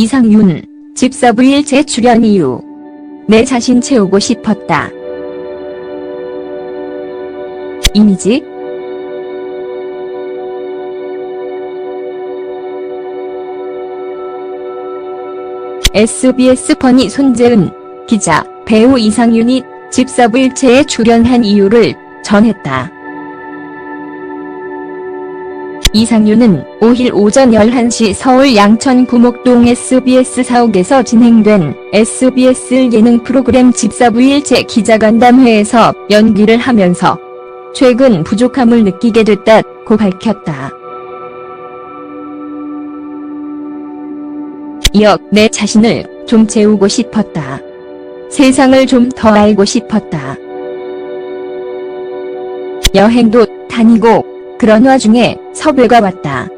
이상윤, 집사 부일 재출연 이유. 내 자신 채우고 싶었다. 이미지? SBS 퍼니 손재은, 기자, 배우 이상윤이 집사부 일체에 출연한 이유를 전했다. 이상윤은 5일 오전 11시 서울 양천 구목동 SBS 사옥에서 진행된 SBS 예능 프로그램 집사부일체 기자간담회에서 연기를 하면서 최근 부족함을 느끼게 됐다고 밝혔다. 이어 내 자신을 좀 채우고 싶었다. 세상을 좀 더 알고 싶었다. 여행도 다니고 그런 와중에 섭외가 왔다.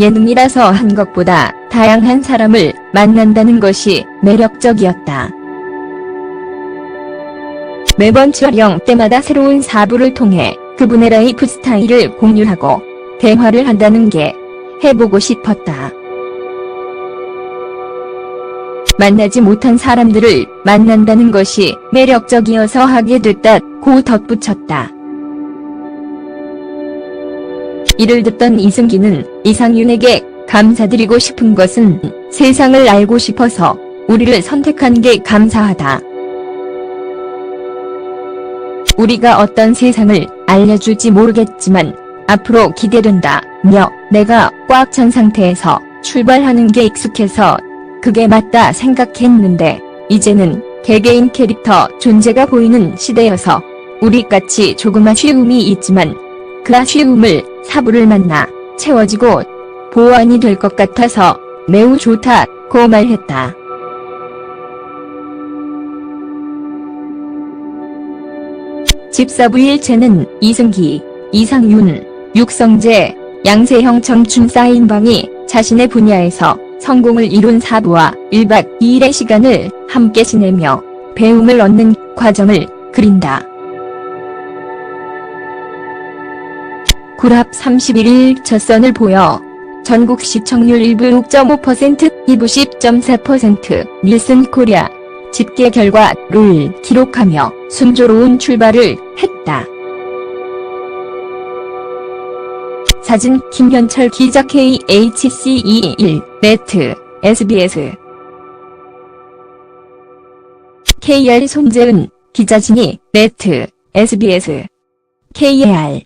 예능이라서 한 것보다 다양한 사람을 만난다는 것이 매력적이었다. 매번 촬영 때마다 새로운 사부를 통해 그분의 라이프 스타일을 공유하고 대화를 한다는 게 해보고 싶었다. 만나지 못한 사람들을 만난다는 것이 매력적이어서 하게 됐다 고 덧붙였다. 이를 듣던 이승기는 이상윤에게 감사드리고 싶은 것은 세상을 알고 싶어서 우리를 선택한 게 감사하다. 우리가 어떤 세상을 알려줄지 모르겠지만 앞으로 기대된다 며 내가 꽉 찬 상태에서 출발하는 게 익숙해서 그게 맞다 생각했는데 이제는 개개인 캐릭터 존재가 보이는 시대여서 우리같이 조그만 쉬움이 있지만 그 아쉬움을 사부를 만나 채워지고 보완이 될 것 같아서 매우 좋다고 말했다. 집사부 일체는 이승기, 이상윤, 육성재, 양세형 청춘 사인방이 자신의 분야에서 성공을 이룬 사부와 1박 2일의 시간을 함께 지내며 배움을 얻는 과정을 그린다. 구랍 31일 첫 선을 보여 전국 시청률 1부 6.5%, 2부 10.4%, 닐슨 코리아 집계 결과를 기록하며 순조로운 출발을 했다. 사진 김현철 기자 KHC21 네트 SBS KR 손재은 기자 진이 네트 SBS KR